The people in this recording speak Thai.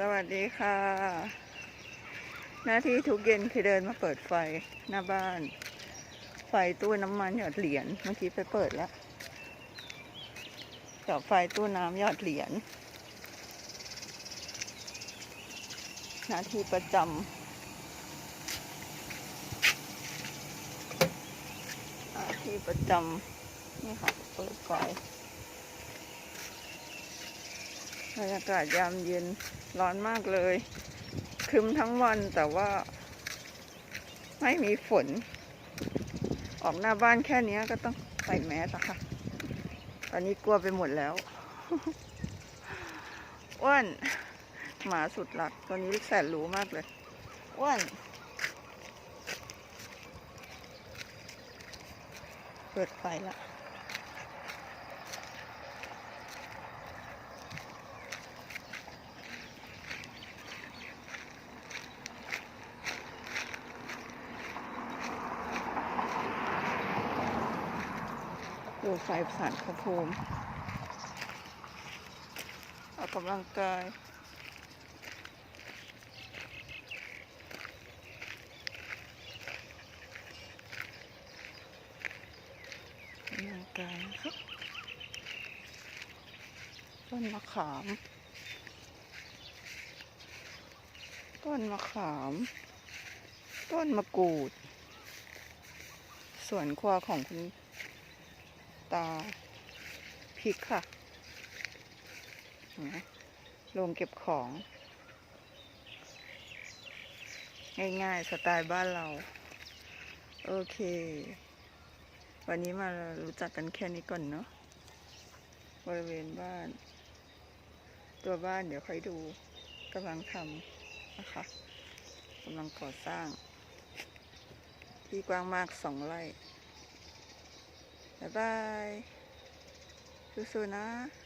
สวัสดีค่ะ หน้าที่ทุกเย็นคือเดินมาเปิดไฟหน้าบ้าน ไฟตู้น้ำมันหยอดเหรียญเมื่อกี้ไปเปิดแล้วกับไฟตู้น้ำหยอดเหรียญหน้าที่ประจำหน้าที่ประจำนี่ค่ะ เปิดไฟ บรรยากาศยามเย็นร้อนมากเลยครึมทั้งวันแต่ว่า ไม่มีฝน ออกหน้าบ้านแค่นี้ก็ต้องใส่แมสอะค่ะ ตอนนี้กลัวไปหมดแล้วอ้วนหมาสุดหลักตัวนี้แสนรู้มากเลยอ้วนเปิดไฟละ ดูไฟสารพระภูมิออกกำลังกายออกกำลังกายครับต้นมะขามต้นมะขาม ต้นมะกรูด สวนครัวของคุณ ตาพริกค่ะเห็นไหมโรงเก็บของ ง่ายๆ สไตล์บ้านเรา โอเค วันนี้มารู้จักกันแค่นี้ก่อนเนาะ บริเวณบ้าน ตัวบ้านเดี๋ยวค่อยดูกำลังทำนะคะกำลังก่อสร้าง ที่กว้างมากสองไร่ บ๊ายบายสู้ๆนะ